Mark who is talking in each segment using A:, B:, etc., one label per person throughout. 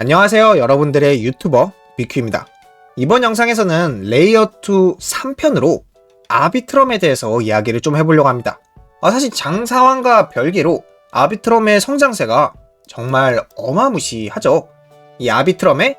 A: 안녕하세요 여러분들의 유튜버 비큐입니다. 이번 영상에서는 레이어2 3편으로 아비트럼에 대해서 이야기를 좀 해보려고 합니다. 아, 사실 장사왕과 별개로 아비트럼의 성장세가 정말 어마무시하죠. 이 아비트럼의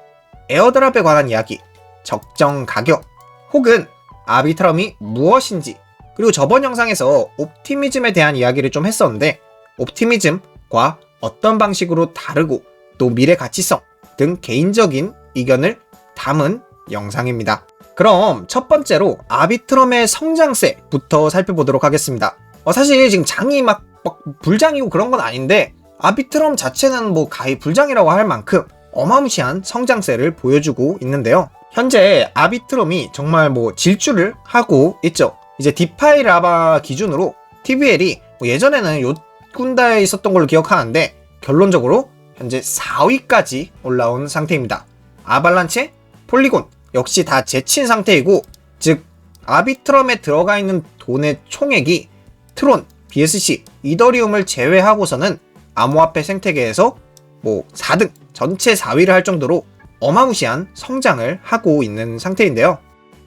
A: 에어드랍에 관한 이야기 적정 가격 혹은 아비트럼이 무엇인지 그리고 저번 영상에서 옵티미즘에 대한 이야기를 좀 했었는데 옵티미즘과 어떤 방식으로 다르고 또 미래 가치성 등 개인적인 의견을 담은 영상입니다. 그럼 첫 번째로 아비트럼의 성장세부터 살펴보도록 하겠습니다. 어, 사실 지금 장이 막, 막 불장이고 그런 건 아닌데 아비트럼 자체는 뭐 가히 불장이라고 할 만큼 어마무시한 성장세를 보여주고 있는데요. 현재 아비트럼이 정말 뭐 질주를 하고 있죠. 이제 디파이 라바 기준으로 TVL이 뭐 예전에는 요 군다에 있었던 걸로 기억하는데 결론적으로 현재 4위까지 올라온 상태입니다. 아발란체, 폴리곤 역시 다 제친 상태이고 즉 아비트럼에 들어가 있는 돈의 총액이 트론, BSC, 이더리움을 제외하고서는 암호화폐 생태계에서 뭐 4등, 전체 4위를 할 정도로 어마무시한 성장을 하고 있는 상태인데요.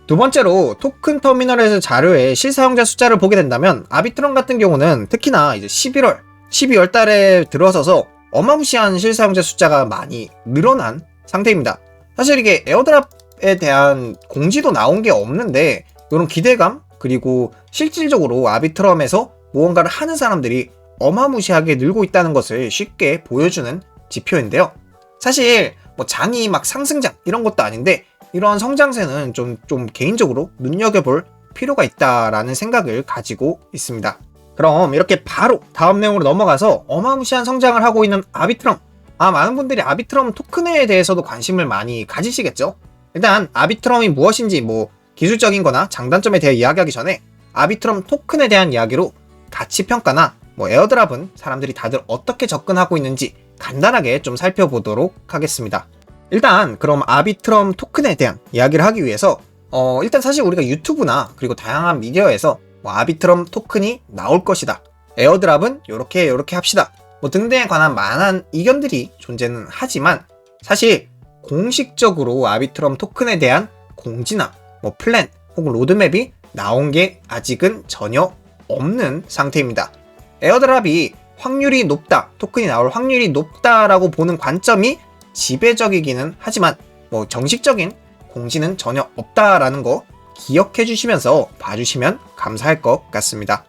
A: 두 번째로 토큰 터미널에서 자료의 실사용자 숫자를 보게 된다면 아비트럼 같은 경우는 특히나 이제 11월, 12월 달에 들어서서 어마무시한 실사용자 숫자가 많이 늘어난 상태입니다. 사실 이게 에어드랍에 대한 공지도 나온 게 없는데 이런 기대감 그리고 실질적으로 아비트럼에서 무언가를 하는 사람들이 어마무시하게 늘고 있다는 것을 쉽게 보여주는 지표인데요. 사실 뭐 장이 막 상승장 이런 것도 아닌데 이러한 성장세는 좀, 좀 개인적으로 눈여겨볼 필요가 있다라는 생각을 가지고 있습니다. 그럼 이렇게 바로 다음 내용으로 넘어가서 어마무시한 성장을 하고 있는 아비트럼. 아, 많은 분들이 아비트럼 토큰에 대해서도 관심을 많이 가지시겠죠? 일단 아비트럼이 무엇인지 뭐 기술적인 거나 장단점에 대해 이야기하기 전에 아비트럼 토큰에 대한 이야기로 가치 평가나 뭐 에어드랍은 사람들이 다들 어떻게 접근하고 있는지 간단하게 좀 살펴보도록 하겠습니다. 일단 그럼 아비트럼 토큰에 대한 이야기를 하기 위해서 어 일단 사실 우리가 유튜브나 그리고 다양한 미디어에서 뭐 아비트럼 토큰이 나올 것이다. 에어드랍은 요렇게 요렇게 합시다. 뭐 등등에 관한 많은 의견들이 존재는 하지만 사실 공식적으로 아비트럼 토큰에 대한 공지나 뭐 플랜 혹은 로드맵이 나온 게 아직은 전혀 없는 상태입니다. 에어드랍이 확률이 높다, 토큰이 나올 확률이 높다라고 보는 관점이 지배적이기는 하지만 뭐 정식적인 공지는 전혀 없다라는 거 기억해 주시면서 봐주시면 감사할 것 같습니다.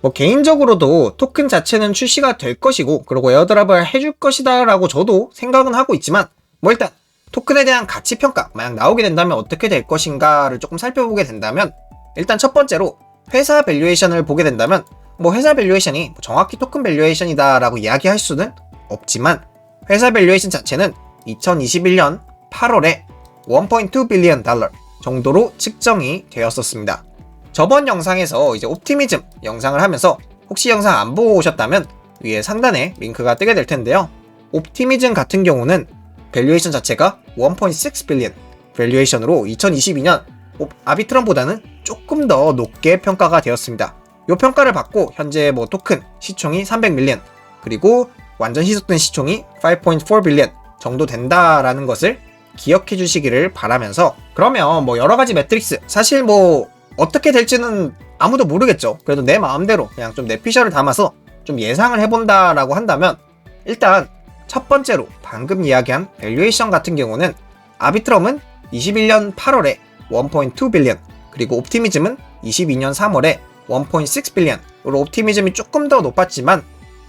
A: 뭐 개인적으로도 토큰 자체는 출시가 될 것이고 그리고 에어드랍을 해줄 것이다 라고 저도 생각은 하고 있지만 뭐 일단 토큰에 대한 가치 평가 만약 나오게 된다면 어떻게 될 것인가를 조금 살펴보게 된다면 일단 첫 번째로 회사 밸류에이션을 보게 된다면 뭐 회사 밸류에이션이 정확히 토큰 밸류에이션이다 라고 이야기할 수는 없지만 회사 밸류에이션 자체는 2021년 8월에 1.2 빌리언 달러 정도로 측정이 되었었습니다. 저번 영상에서 이제 옵티미즘 영상을 하면서 혹시 영상 안 보고 오셨다면 위에 상단에 링크가 뜨게 될 텐데요. 옵티미즘 같은 경우는 밸류에이션 자체가 1.6 빌리언 밸류에이션으로 2022년 아비트럼보다는 조금 더 높게 평가가 되었습니다. 이 평가를 받고 현재 뭐 토큰 시총이 300 밀리언 그리고 완전 희석된 시총이 5.4 빌리언 정도 된다라는 것을 기억해 주시기를 바라면서 그러면 뭐 여러 가지 매트릭스 사실 뭐 어떻게 될지는 아무도 모르겠죠. 그래도 내 마음대로 그냥 좀 내 피셜을 담아서 좀 예상을 해본다라고 한다면 일단 첫 번째로 방금 이야기한 밸류에이션 같은 경우는 아비트럼은 21년 8월에 1.2 빌리언 그리고 옵티미즘은 22년 3월에 1.6 빌리언으로 옵티미즘이 조금 더 높았지만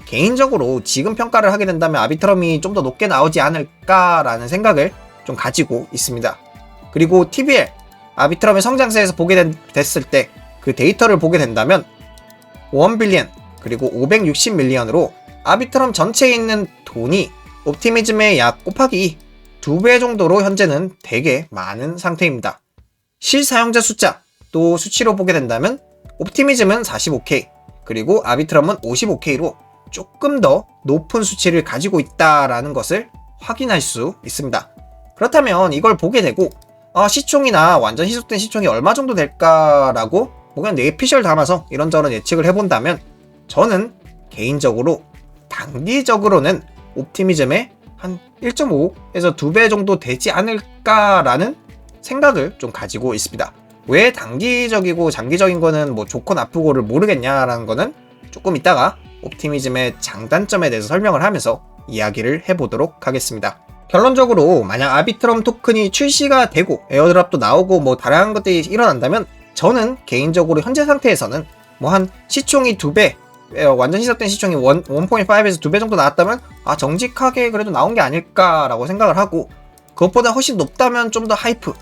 A: 개인적으로 지금 평가를 하게 된다면 아비트럼이 좀 더 높게 나오지 않을까라는 생각을 좀 가지고 있습니다. 그리고 TBL 아비트럼의 성장세에서 보게 된, 됐을 때 그 데이터를 보게 된다면 1 빌리언 그리고 560 밀리언으로 아비트럼 전체에 있는 돈이 옵티미즘의 약 곱하기 2배 정도로 현재는 되게 많은 상태입니다. 실사용자 숫자 또 수치로 보게 된다면 옵티미즘은 45K 그리고 아비트럼은 55K로 조금 더 높은 수치를 가지고 있다라는 것을 확인할 수 있습니다. 그렇다면 이걸 보게 되고 아, 시총이나 완전 희석된 시총이 얼마 정도 될까라고 뭐 그냥 뇌피셜 담아서 이런저런 예측을 해본다면 저는 개인적으로 단기적으로는 옵티미즘의 한 1.5에서 2배 정도 되지 않을까라는 생각을 좀 가지고 있습니다. 왜 단기적이고 장기적인 거는 뭐 좋고 나쁘고를 모르겠냐라는 거는 조금 이따가 옵티미즘의 장단점에 대해서 설명을 하면서 이야기를 해보도록 하겠습니다. 결론적으로 만약 아비트럼 토큰이 출시가 되고 에어드랍도 나오고 뭐 다양한 것들이 일어난다면 저는 개인적으로 현재 상태에서는 뭐 한 시총이 2배 완전 시작된 시총이 1.5에서 2배 정도 나왔다면 아 정직하게 그래도 나온 게 아닐까라고 생각을 하고 그것보다 훨씬 높다면 좀 더 하이프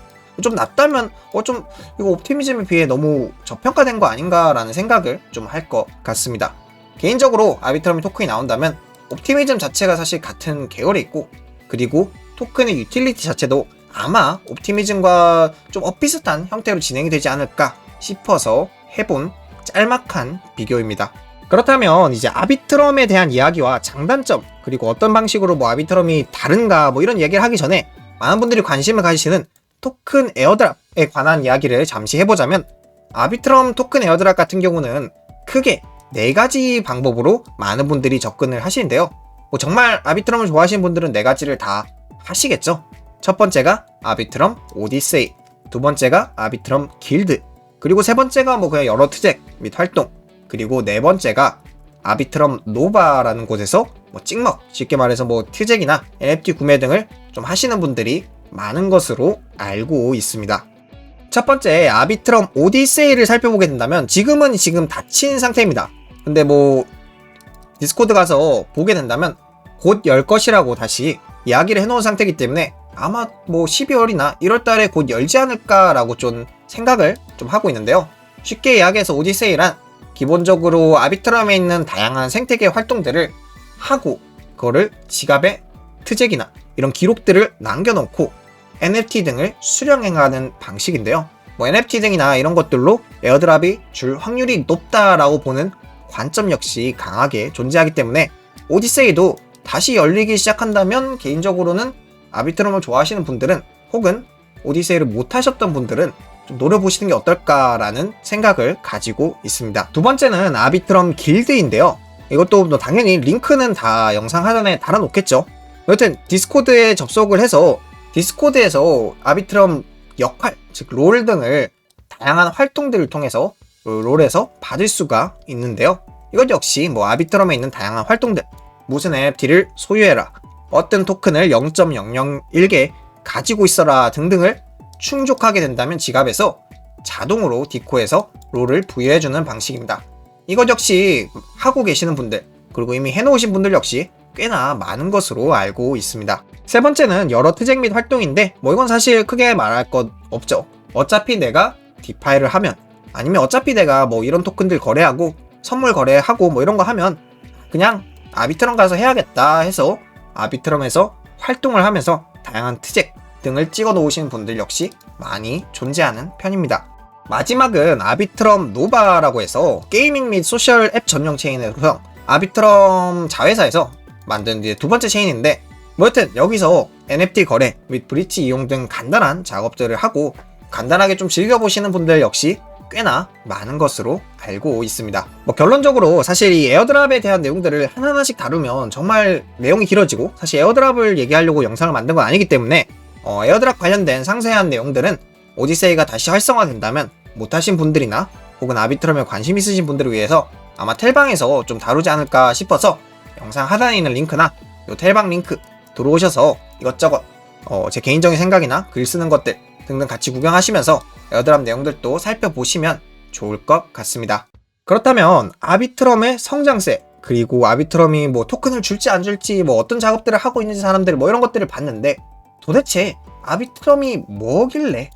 A: 좀 낮다면 어 좀 이거 옵티미즘에 비해 너무 저평가된 거 아닌가라는 생각을 좀 할 것 같습니다. 개인적으로 아비트럼이 토큰이 나온다면 옵티미즘 자체가 사실 같은 계열에 있고 그리고 토큰의 유틸리티 자체도 아마 옵티미즘과 좀 엇비슷한 형태로 진행이 되지 않을까 싶어서 해본 짤막한 비교입니다. 그렇다면 이제 아비트럼에 대한 이야기와 장단점 그리고 어떤 방식으로 뭐 아비트럼이 다른가 뭐 이런 이야기를 하기 전에 많은 분들이 관심을 가지시는 토큰 에어드랍에 관한 이야기를 잠시 해보자면 아비트럼 토큰 에어드랍 같은 경우는 크게 네 가지 방법으로 많은 분들이 접근을 하시는데요. 뭐 정말 아비트럼을 좋아하시는 분들은 네 가지를 다 하시겠죠. 첫 번째가 아비트럼 오디세이, 두 번째가 아비트럼 길드, 그리고 세 번째가 뭐 그냥 여러 트잭 및 활동, 그리고 네 번째가 아비트럼 노바라는 곳에서 뭐 찍먹, 쉽게 말해서 뭐 트잭이나 NFT 구매 등을 좀 하시는 분들이 많은 것으로 알고 있습니다. 첫 번째 아비트럼 오디세이를 살펴보게 된다면 지금은 지금 닫힌 상태입니다. 근데 뭐 디스코드 가서 보게 된다면 곧 열 것이라고 다시 이야기를 해놓은 상태이기 때문에 아마 뭐 12월이나 1월 달에 곧 열지 않을까라고 좀 생각을 좀 하고 있는데요. 쉽게 이야기해서 오디세이란 기본적으로 아비트럼에 있는 다양한 생태계 활동들을 하고 그거를 지갑에 트잭이나 이런 기록들을 남겨놓고 NFT 등을 수령해가는 방식인데요. 뭐 NFT 등이나 이런 것들로 에어드랍이 줄 확률이 높다라고 보는 관점 역시 강하게 존재하기 때문에 오디세이도 다시 열리기 시작한다면 개인적으로는 아비트럼을 좋아하시는 분들은 혹은 오디세이를 못 하셨던 분들은 좀 노려보시는 게 어떨까라는 생각을 가지고 있습니다. 두 번째는 아비트럼 길드인데요. 이것도 뭐 당연히 링크는 다 영상 하단에 달아놓겠죠. 여튼 디스코드에 접속을 해서 디스코드에서 아비트럼 역할, 즉 롤 등을 다양한 활동들을 통해서 롤에서 받을 수가 있는데요. 이것 역시 뭐 아비트럼에 있는 다양한 활동들, 무슨 NFT를 소유해라, 어떤 토큰을 0.001개 가지고 있어라 등등을 충족하게 된다면 지갑에서 자동으로 디코에서 롤을 부여해주는 방식입니다. 이것 역시 하고 계시는 분들, 그리고 이미 해놓으신 분들 역시 꽤나 많은 것으로 알고 있습니다. 세 번째는 여러 트잭 및 활동인데 뭐 이건 사실 크게 말할 것 없죠. 어차피 내가 디파이를 하면 아니면 어차피 내가 뭐 이런 토큰들 거래하고 선물 거래하고 뭐 이런 거 하면 그냥 아비트럼 가서 해야겠다 해서 아비트럼에서 활동을 하면서 다양한 트잭 등을 찍어 놓으신 분들 역시 많이 존재하는 편입니다. 마지막은 아비트럼 노바라고 해서 게이밍 및 소셜 앱 전용 체인에서 아비트럼 자회사에서 만든 두 번째 체인인데 뭐 여튼 여기서 NFT 거래 및 브리치 이용 등 간단한 작업들을 하고 간단하게 좀 즐겨보시는 분들 역시 꽤나 많은 것으로 알고 있습니다. 뭐 결론적으로 사실 이 에어드랍에 대한 내용들을 하나하나씩 다루면 정말 내용이 길어지고 사실 에어드랍을 얘기하려고 영상을 만든 건 아니기 때문에 어, 에어드랍 관련된 상세한 내용들은 오디세이가 다시 활성화된다면 못하신 분들이나 혹은 아비트럼에 관심 있으신 분들을 위해서 아마 텔방에서 좀 다루지 않을까 싶어서 영상 하단에 있는 링크나 요 텔방 링크 들어오셔서 이것저것 어, 제 개인적인 생각이나 글 쓰는 것들 등등 같이 구경하시면서 에어드랍 내용들도 살펴보시면 좋을 것 같습니다. 그렇다면 아비트럼의 성장세 그리고 아비트럼이 뭐 토큰을 줄지 안 줄지 뭐 어떤 작업들을 하고 있는지 사람들 뭐 이런 것들을 봤는데 도대체 아비트럼이 뭐길래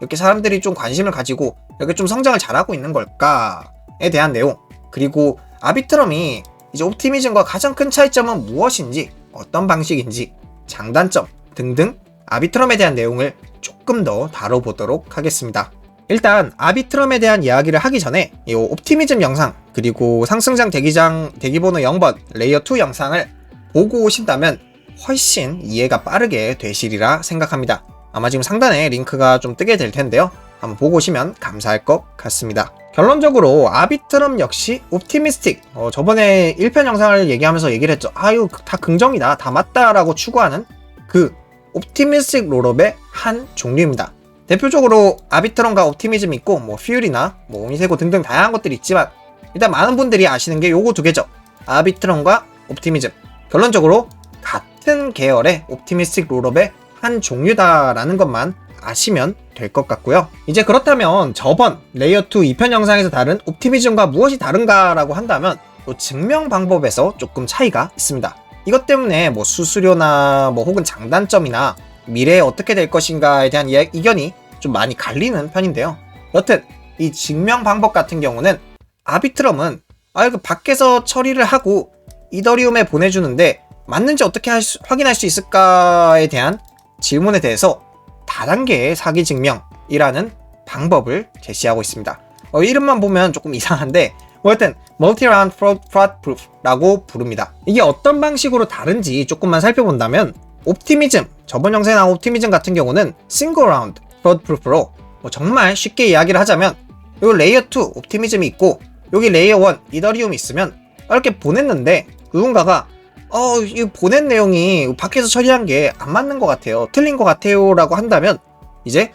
A: 이렇게 사람들이 좀 관심을 가지고 이렇게 좀 성장을 잘하고 있는 걸까에 대한 내용 그리고 아비트럼이 이제 옵티미즘과 가장 큰 차이점은 무엇인지 어떤 방식인지 장단점 등등 아비트럼에 대한 내용을 조금 더 다뤄보도록 하겠습니다. 일단 아비트럼에 대한 이야기를 하기 전에 이 옵티미즘 영상 그리고 상승장 대기장 대기번호 0번 레이어 2 영상을 보고 오신다면 훨씬 이해가 빠르게 되시리라 생각합니다. 아마 지금 상단에 링크가 좀 뜨게 될 텐데요. 한번 보고 오시면 감사할 것 같습니다. 결론적으로 아비트럼 역시 옵티미스틱 어, 저번에 1편 영상을 얘기하면서 얘기를 했죠 아유 다 긍정이다 다 맞다라고 추구하는 그 옵티미스틱 롤업의 한 종류입니다 대표적으로 아비트럼과 옵티미즘 있고 뭐 퓨리나 뭐 오미세고 등등 다양한 것들이 있지만 일단 많은 분들이 아시는 게 요거 두 개죠 아비트럼과 옵티미즘 결론적으로 같은 계열의 옵티미스틱 롤업의 한 종류다라는 것만 아시면 될 것 같고요. 이제 그렇다면 저번 레이어 2 2편 영상에서 다른 옵티미즘과 무엇이 다른가라고 한다면 또 증명 방법에서 조금 차이가 있습니다. 이것 때문에 뭐 수수료나 뭐 혹은 장단점이나 미래에 어떻게 될 것인가에 대한 이- 이견이 좀 많이 갈리는 편인데요. 여튼 이 증명 방법 같은 경우는 아비트럼은 아 이거 밖에서 처리를 하고 이더리움에 보내주는데 맞는지 어떻게 할 수- 확인할 수 있을까에 대한 질문에 대해서 다단계의 사기 증명이라는 방법을 제시하고 있습니다. 어, 이름만 보면 조금 이상한데 뭐 여튼 Multi-Round Fraud, Fraud Proof라고 부릅니다. 이게 어떤 방식으로 다른지 조금만 살펴본다면 옵티미즘, 저번 영상에 나온 옵티미즘 같은 경우는 Single Round Fraud Proof로 뭐 정말 쉽게 이야기를 하자면 요 레이어 2 옵티미즘이 있고 여기 레이어 1 이더리움이 있으면 이렇게 보냈는데 누군가가 어, 이 보낸 내용이 밖에서 처리한 게 안 맞는 것 같아요. 틀린 것 같아요. 라고 한다면, 이제,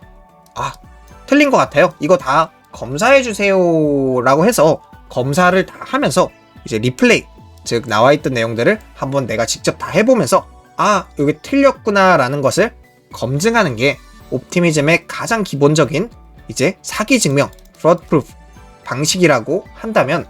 A: 아, 틀린 것 같아요. 이거 다 검사해 주세요. 라고 해서 검사를 다 하면서, 이제 리플레이, 즉, 나와 있던 내용들을 한번 내가 직접 다 해보면서, 아, 여기 틀렸구나. 라는 것을 검증하는 게 옵티미즘의 가장 기본적인 이제 사기 증명, fraud proof 방식이라고 한다면,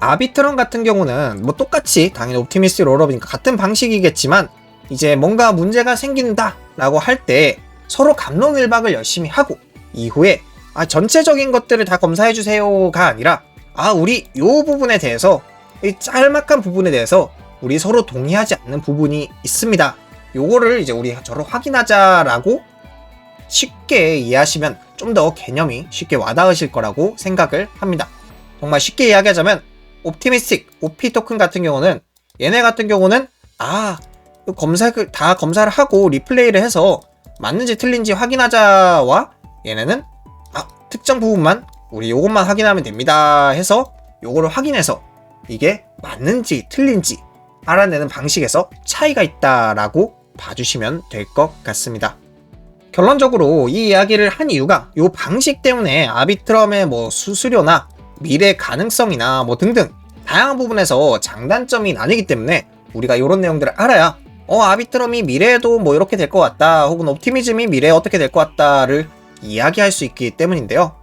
A: 아비트럼 같은 경우는 뭐 똑같이 당연히 옵티미스트 롤업이니까 같은 방식이겠지만 이제 뭔가 문제가 생긴다 라고 할 때 서로 감론을박을 열심히 하고 이후에 아 전체적인 것들을 다 검사해 주세요가 아니라 아 우리 요 부분에 대해서 이 짤막한 부분에 대해서 우리 서로 동의하지 않는 부분이 있습니다. 요거를 이제 우리 서로 확인하자라고 쉽게 이해하시면 좀 더 개념이 쉽게 와닿으실 거라고 생각을 합니다. 정말 쉽게 이야기하자면 옵티미스틱 OP 토큰 같은 경우는 얘네 같은 경우는 아 검사를 다 검사를 하고 리플레이를 해서 맞는지 틀린지 확인하자와 얘네는 아 특정 부분만 우리 요것만 확인하면 됩니다 해서 요거를 확인해서 이게 맞는지 틀린지 알아내는 방식에서 차이가 있다라고 봐주시면 될 것 같습니다. 결론적으로 이 이야기를 한 이유가 요 방식 때문에 아비트럼의 뭐 수수료나 미래 가능성이나 뭐 등등 다양한 부분에서 장단점이 나뉘기 때문에 우리가 이런 내용들을 알아야 어 아비트럼이 미래에도 뭐 이렇게 될 것 같다 혹은 옵티미즘이 미래에 어떻게 될 것 같다를 이야기할 수 있기 때문인데요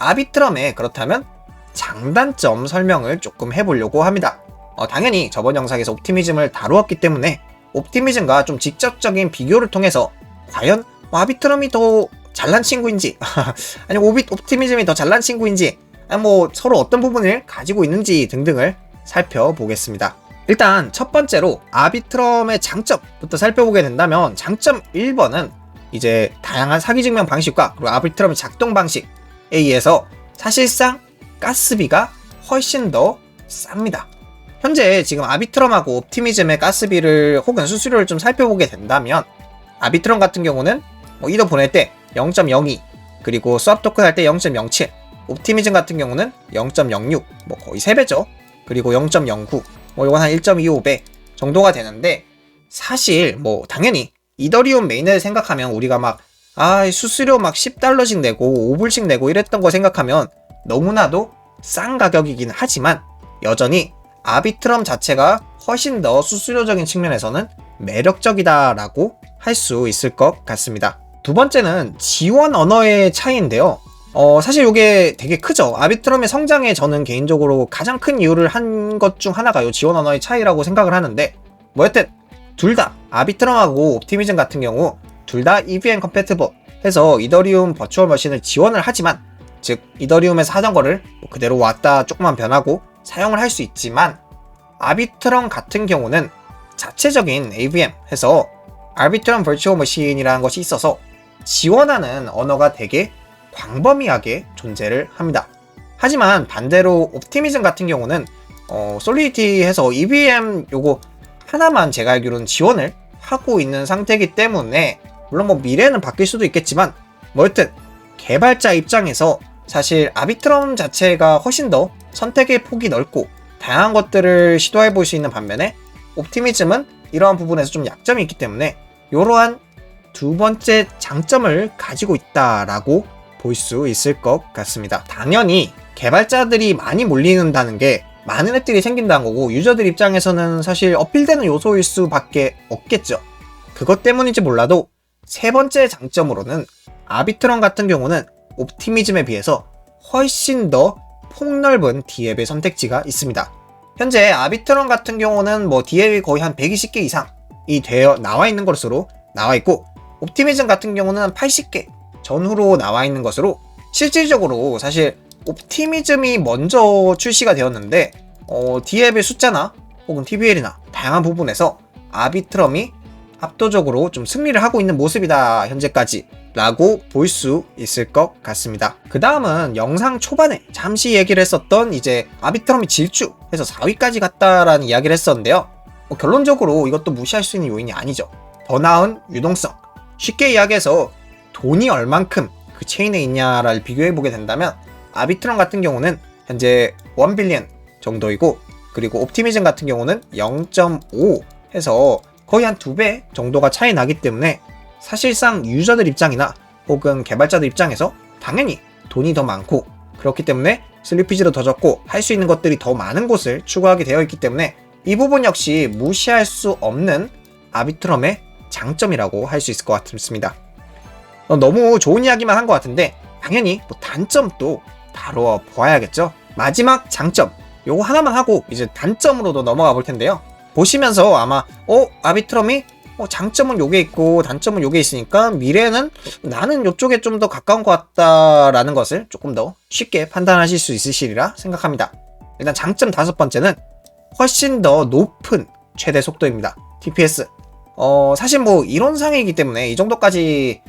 A: 아비트럼에 그렇다면 장단점 설명을 조금 해보려고 합니다 어, 당연히 저번 영상에서 옵티미즘을 다루었기 때문에 옵티미즘과 좀 직접적인 비교를 통해서 과연 뭐 아비트럼이 더 잘난 친구인지 아니 오비, 옵티미즘이 더 잘난 친구인지 아니 뭐 서로 어떤 부분을 가지고 있는지 등등을 살펴보겠습니다. 일단 첫 번째로 아비트럼의 장점부터 살펴보게 된다면 장점 1번은 이제 다양한 사기 증명 방식과 그리고 아비트럼의 작동 방식 에 의해서 사실상 가스비가 훨씬 더 쌉니다. 현재 지금 아비트럼하고 옵티미즘의 가스비를 혹은 수수료를 좀 살펴보게 된다면 아비트럼 같은 경우는 뭐 이더 보낼 때 0.02 그리고 수압 토큰 할 때 0.07 옵티미즘 같은 경우는 0.06, 뭐 거의 3배죠. 그리고 0.09, 뭐 이건 한 1.25배 정도가 되는데 사실 뭐 당연히 이더리움 메인을 생각하면 우리가 막 아, 수수료 막 10달러씩 내고 5불씩 내고 이랬던 거 생각하면 너무나도 싼 가격이긴 하지만 여전히 아비트럼 자체가 훨씬 더 수수료적인 측면에서는 매력적이다라고 할 수 있을 것 같습니다. 두 번째는 지원 언어의 차이인데요. 어, 사실 이게 되게 크죠. 아비트럼의 성장에 저는 개인적으로 가장 큰 이유를 한 것 중 하나가 요 지원 언어의 차이라고 생각을 하는데, 뭐 여튼, 둘 다, 아비트럼하고 옵티미즘 같은 경우, 둘 다 EVM 컴패티블 해서 이더리움 버추얼 머신을 지원을 하지만, 즉, 이더리움에서 하던 거를 뭐 그대로 왔다 조금만 변하고 사용을 할 수 있지만, 아비트럼 같은 경우는 자체적인 AVM 해서 아비트럼 버추얼 머신이라는 것이 있어서 지원하는 언어가 되게 광범위하게 존재를 합니다. 하지만 반대로 옵티미즘 같은 경우는 어, 솔리디티에서 EVM 요거 하나만 제가 알기로는 지원을 하고 있는 상태이기 때문에 물론 뭐 미래는 바뀔 수도 있겠지만 뭐 여튼 개발자 입장에서 사실 아비트럼 자체가 훨씬 더 선택의 폭이 넓고 다양한 것들을 시도해 볼 수 있는 반면에 옵티미즘은 이러한 부분에서 좀 약점이 있기 때문에 이러한 두 번째 장점을 가지고 있다라고 볼 수 있을 것 같습니다. 당연히 개발자들이 많이 몰리는다는 게 많은 앱들이 생긴다는 거고 유저들 입장에서는 사실 어필되는 요소일 수밖에 없겠죠. 그것 때문인지 몰라도 세 번째 장점으로는 아비트론 같은 경우는 옵티미즘에 비해서 훨씬 더 폭넓은 D앱의 선택지가 있습니다. 현재 아비트론 같은 경우는 뭐 D앱이 거의 한 120개 이상이 되어 나와 있는 것으로 나와 있고 옵티미즘 같은 경우는 한 80개 전후로 나와 있는 것으로 실질적으로 사실 옵티미즘이 먼저 출시가 되었는데 어, D앱의 숫자나 혹은 TBL이나 다양한 부분에서 아비트럼이 압도적으로 좀 승리를 하고 있는 모습이다 현재까지 라고 볼 수 있을 것 같습니다. 그 다음은 영상 초반에 잠시 얘기를 했었던 이제 아비트럼이 질주 해서 4위까지 갔다라는 이야기를 했었는데요. 뭐 결론적으로 이것도 무시할 수 있는 요인이 아니죠. 더 나은 유동성. 쉽게 이야기해서 돈이 얼만큼 그 체인에 있냐를 비교해 보게 된다면 아비트럼 같은 경우는 현재 1빌리언 정도이고 그리고 옵티미즘 같은 경우는 0.5 해서 거의 한 두 배 정도가 차이 나기 때문에 사실상 유저들 입장이나 혹은 개발자들 입장에서 당연히 돈이 더 많고 그렇기 때문에 슬리피지도 더 적고 할 수 있는 것들이 더 많은 곳을 추구하게 되어 있기 때문에 이 부분 역시 무시할 수 없는 아비트럼의 장점이라고 할 수 있을 것 같습니다. 어, 너무 좋은 이야기만 한 것 같은데 당연히 뭐 단점도 다루어 보아야겠죠. 마지막 장점 요거 하나만 하고 이제 단점으로도 넘어가 볼 텐데요. 보시면서 아마 어 아비트럼이 어, 장점은 요게 있고 단점은 요게 있으니까 미래는 나는 요쪽에 좀 더 가까운 것 같다라는 것을 조금 더 쉽게 판단하실 수 있으시리라 생각합니다. 일단 장점 다섯 번째는 훨씬 더 높은 최대 속도입니다. TPS. 어, 사실 뭐 이론상이기 때문에 이 정도까지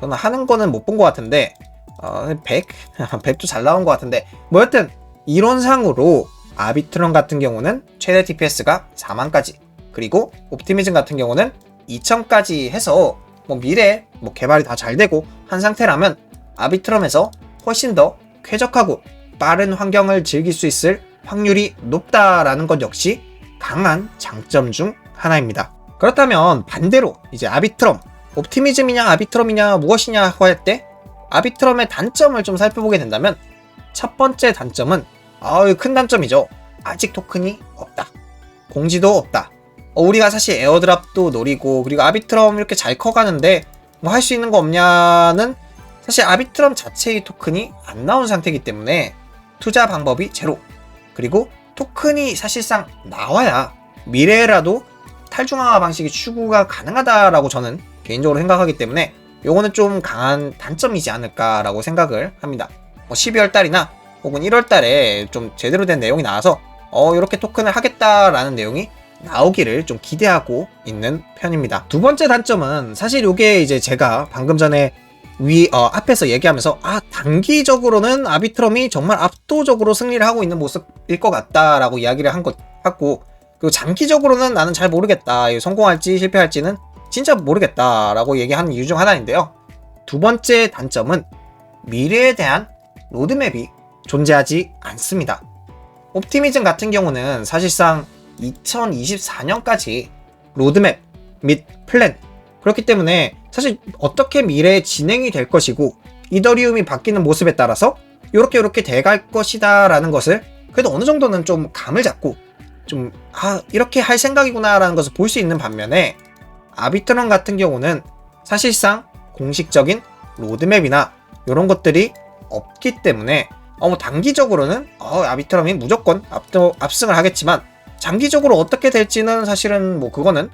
A: 저는 하는 거는 못 본 것 같은데, 어, 100? 100도 잘 나온 것 같은데, 뭐 여튼 이론상으로 아비트론 같은 경우는 최대 TPS가 4만까지, 그리고 옵티미즘 같은 경우는 2000까지 해서 뭐 미래 뭐 개발이 다 잘 되고 한 상태라면 아비트럼에서 훨씬 더 쾌적하고 빠른 환경을 즐길 수 있을 확률이 높다라는 것 역시 강한 장점 중 하나입니다. 그렇다면 반대로 이제 아비트럼, 옵티미즘이냐 아비트럼이냐 무엇이냐 할때 아비트럼의 단점을 좀 살펴보게 된다면 첫 번째 단점은 아유 큰 단점이죠. 아직 토큰이 없다. 공지도 없다. 어, 우리가 사실 에어드랍도 노리고 그리고 아비트럼 이렇게 잘 커가는데 뭐 할 수 있는 거 없냐는 사실 아비트럼 자체의 토큰이 안 나온 상태이기 때문에 투자 방법이 제로 그리고 토큰이 사실상 나와야 미래라도 탈중앙화 방식이 추구가 가능하다라고 저는 개인적으로 생각하기 때문에 요거는 좀 강한 단점이지 않을까라고 생각을 합니다. 뭐 12월 달이나 혹은 1월 달에 좀 제대로 된 내용이 나와서 어 이렇게 토큰을 하겠다라는 내용이 나오기를 좀 기대하고 있는 편입니다. 두 번째 단점은 사실 이게 이제 제가 방금 전에 위 어, 앞에서 얘기하면서 아 단기적으로는 아비트럼이 정말 압도적으로 승리를 하고 있는 모습일 것 같다라고 이야기를 한 것 같고 그리고 장기적으로는 나는 잘 모르겠다 성공할지 실패할지는 진짜 모르겠다라고 얘기한 이유 중 하나인데요. 두 번째 단점은 미래에 대한 로드맵이 존재하지 않습니다. 옵티미즘 같은 경우는 사실상 2024년까지 로드맵 및 플랜 그렇기 때문에 사실 어떻게 미래에 진행이 될 것이고 이더리움이 바뀌는 모습에 따라서 이렇게 이렇게 돼갈 것이다라는 것을 그래도 어느 정도는 좀 감을 잡고 좀 아 이렇게 할 생각이구나라는 것을 볼 수 있는 반면에 아비트론 같은 경우는 사실상 공식적인 로드맵이나 이런 것들이 없기 때문에 어, 뭐 단기적으로는 어, 아비트럼이 무조건 압도, 압승을 하겠지만 장기적으로 어떻게 될지는 사실은 뭐 그거는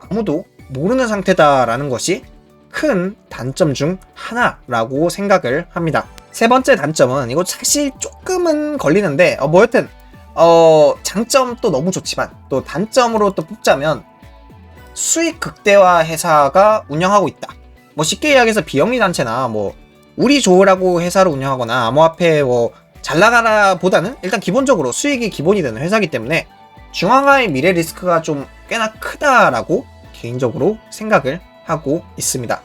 A: 아무도 모르는 상태다라는 것이 큰 단점 중 하나라고 생각을 합니다. 세 번째 단점은 이거 사실 조금은 걸리는데 어, 뭐 여튼 어, 장점 또 너무 좋지만 또 단점으로 또 뽑자면 수익 극대화 회사가 운영하고 있다. 뭐 쉽게 이야기해서 비영리 단체나 뭐 우리 좋으라고 회사를 운영하거나 암호화폐 뭐 잘 나가라 보다는 일단 기본적으로 수익이 기본이 되는 회사이기 때문에 중앙화의 미래 리스크가 좀 꽤나 크다라고 개인적으로 생각을 하고 있습니다.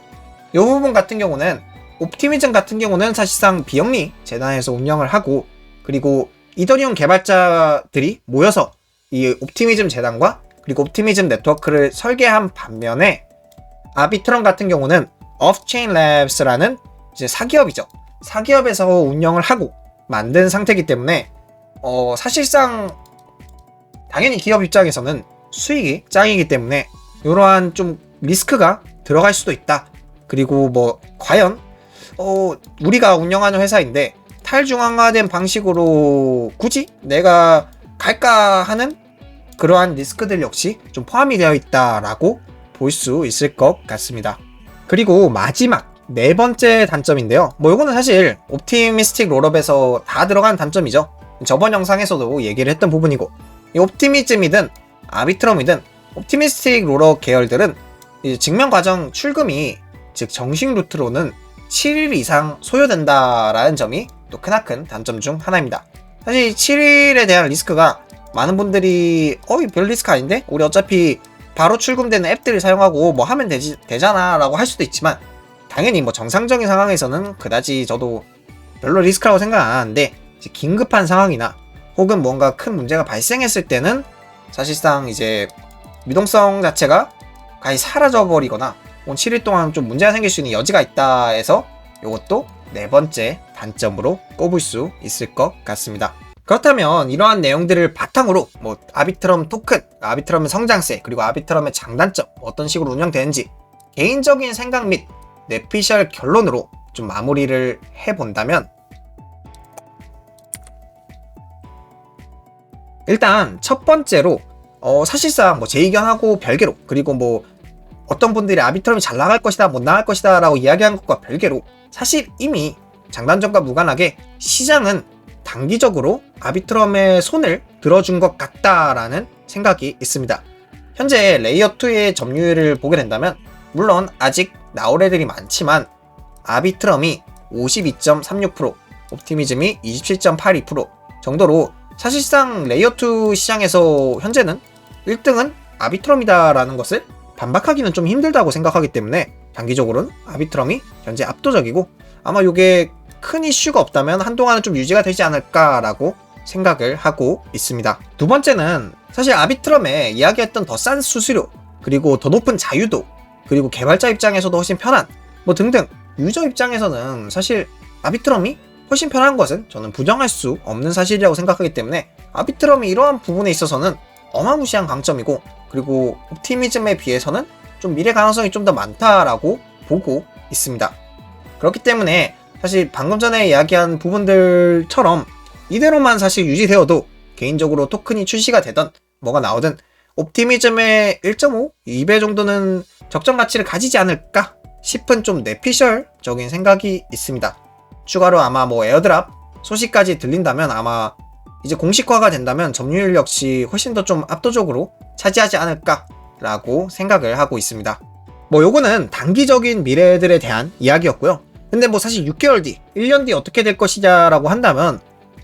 A: 이 부분 같은 경우는 옵티미즘 같은 경우는 사실상 비영리 재단에서 운영을 하고 그리고 이더리움 개발자들이 모여서 이 옵티미즘 재단과 그리고 옵티미즘 네트워크를 설계한 반면에 아비트럼 같은 경우는 offchain labs라는 이제 사기업이죠. 사기업에서 운영을 하고 만든 상태이기 때문에 어 사실상 당연히 기업 입장에서는 수익이 짱이기 때문에 이러한 좀 리스크가 들어갈 수도 있다. 그리고 뭐 과연 어 우리가 운영하는 회사인데 탈중앙화된 방식으로 굳이 내가 갈까 하는 그러한 리스크들 역시 좀 포함이 되어 있다라고 볼 수 있을 것 같습니다. 그리고 마지막 네 번째 단점인데요. 뭐 이거는 사실 옵티미스틱 롤업에서 다 들어간 단점이죠. 저번 영상에서도 얘기를 했던 부분이고 이 옵티미즘이든 아비트럼이든 옵티미스틱 롤업 계열들은 증명 과정 출금이 즉 정식 루트로는 7일 이상 소요된다라는 점이 또 크나큰 단점 중 하나입니다. 사실 7일에 대한 리스크가 많은 분들이 어이 별 리스크 아닌데 우리 어차피 바로 출금되는 앱들을 사용하고 뭐 하면 되지, 되잖아 라고 할 수도 있지만 당연히 뭐 정상적인 상황에서는 그다지 저도 별로 리스크라고 생각 안 하는데 긴급한 상황이나 혹은 뭔가 큰 문제가 발생했을 때는 사실상 이제 유동성 자체가 가히 사라져 버리거나 7일 동안 좀 문제가 생길 수 있는 여지가 있다 해서 이것도 네 번째 단점으로 꼽을 수 있을 것 같습니다. 그렇다면 이러한 내용들을 바탕으로 뭐 아비트럼 토큰, 아비트럼의 성장세, 그리고 아비트럼의 장단점 어떤 식으로 운영되는지 개인적인 생각 및 뇌피셜 결론으로 좀 마무리를 해본다면 일단 첫 번째로 어, 사실상 뭐제 의견하고 별개로 그리고 뭐 어떤 분들이 아비트럼이 잘 나갈 것이다 못 나갈 것이다 라고 이야기한 것과 별개로 사실 이미 장단점과 무관하게 시장은 단기적으로 아비트럼의 손을 들어준 것 같다라는 생각이 있습니다. 현재 레이어2의 점유율을 보게 된다면 물론 아직 나올 애들이 많지만 아비트럼이 52.36%, 옵티미즘이 27.82% 정도로 사실상 레이어2 시장에서 현재는 1등은 아비트럼이다라는 것을 반박하기는 좀 힘들다고 생각하기 때문에 단기적으로는 아비트럼이 현재 압도적이고 아마 이게 큰 이슈가 없다면 한동안은 좀 유지가 되지 않을까라고 생각을 하고 있습니다. 두 번째는 사실 아비트럼에 이야기했던 더 싼 수수료 그리고 더 높은 자유도 그리고 개발자 입장에서도 훨씬 편한 뭐 등등 유저 입장에서는 사실 아비트럼이 훨씬 편한 것은 저는 부정할 수 없는 사실이라고 생각하기 때문에 아비트럼이 이러한 부분에 있어서는 어마무시한 강점이고 그리고 옵티미즘에 비해서는 좀 미래 가능성이 좀 더 많다라고 보고 있습니다. 그렇기 때문에 사실 방금 전에 이야기한 부분들처럼 이대로만 사실 유지되어도 개인적으로 토큰이 출시가 되던 뭐가 나오든 옵티미즘의 1.5, 2배 정도는 적정 가치를 가지지 않을까 싶은 좀 내피셜적인 생각이 있습니다. 추가로 아마 뭐 에어드랍 소식까지 들린다면 아마 이제 공식화가 된다면 점유율 역시 훨씬 더 좀 압도적으로 차지하지 않을까라고 생각을 하고 있습니다. 뭐 요거는 단기적인 미래들에 대한 이야기였고요. 근데 뭐 사실 6개월 뒤, 1년 뒤 어떻게 될 것이냐라고 한다면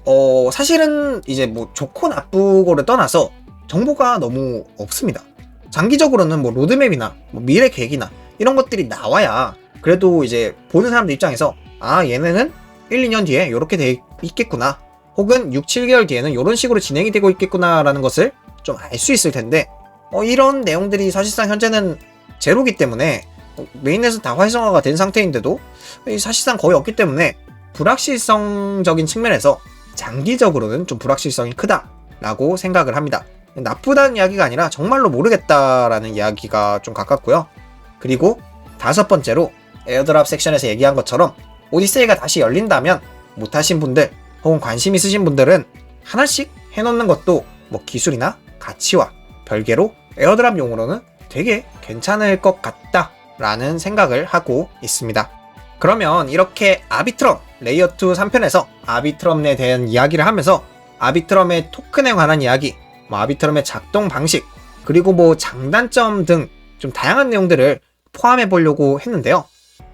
A: 어 사실은 이제 뭐 좋고 나쁘고를 떠나서 정보가 너무 없습니다. 장기적으로는 뭐 로드맵이나 뭐 미래 계획이나 이런 것들이 나와야 그래도 이제 보는 사람들 입장에서 아 얘네는 1, 2년 뒤에 이렇게 돼 있겠구나 혹은 6, 7개월 뒤에는 이런 식으로 진행이 되고 있겠구나라는 것을 좀 알 수 있을 텐데 어, 이런 내용들이 사실상 현재는 제로기 때문에 메인넷은 다 활성화가 된 상태인데도 사실상 거의 없기 때문에 불확실성적인 측면에서 장기적으로는 좀 불확실성이 크다라고 생각을 합니다. 나쁘다는 이야기가 아니라 정말로 모르겠다라는 이야기가 좀 가깝고요. 그리고 다섯 번째로 에어드랍 섹션에서 얘기한 것처럼 오디세이가 다시 열린다면 못하신 분들 혹은 관심 있으신 분들은 하나씩 해놓는 것도 뭐 기술이나 가치와 별개로 에어드랍 용으로는 되게 괜찮을 것 같다 라는 생각을 하고 있습니다. 그러면 이렇게 아비트럼 레이어2 3편에서 아비트럼에 대한 이야기를 하면서 아비트럼의 토큰에 관한 이야기, 뭐 아비트럼의 작동 방식, 그리고 뭐 장단점 등 좀 다양한 내용들을 포함해 보려고 했는데요.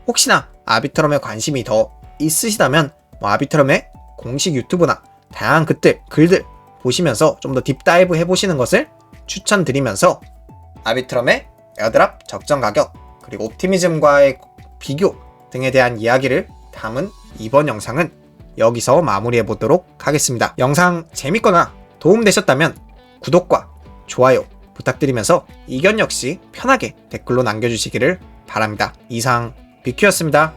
A: 혹시나 아비트럼에 관심이 더 있으시다면 뭐 아비트럼의 공식 유튜브나 다양한 글들, 글들 보시면서 좀 더 딥다이브 해보시는 것을 추천드리면서 아비트럼의 에어드랍 적정 가격 그리고 옵티미즘과의 비교 등에 대한 이야기를 담은 이번 영상은 여기서 마무리해 보도록 하겠습니다. 영상 재밌거나 도움되셨다면 구독과 좋아요 부탁드리면서 의견 역시 편하게 댓글로 남겨주시기를 바랍니다. 이상 비큐였습니다.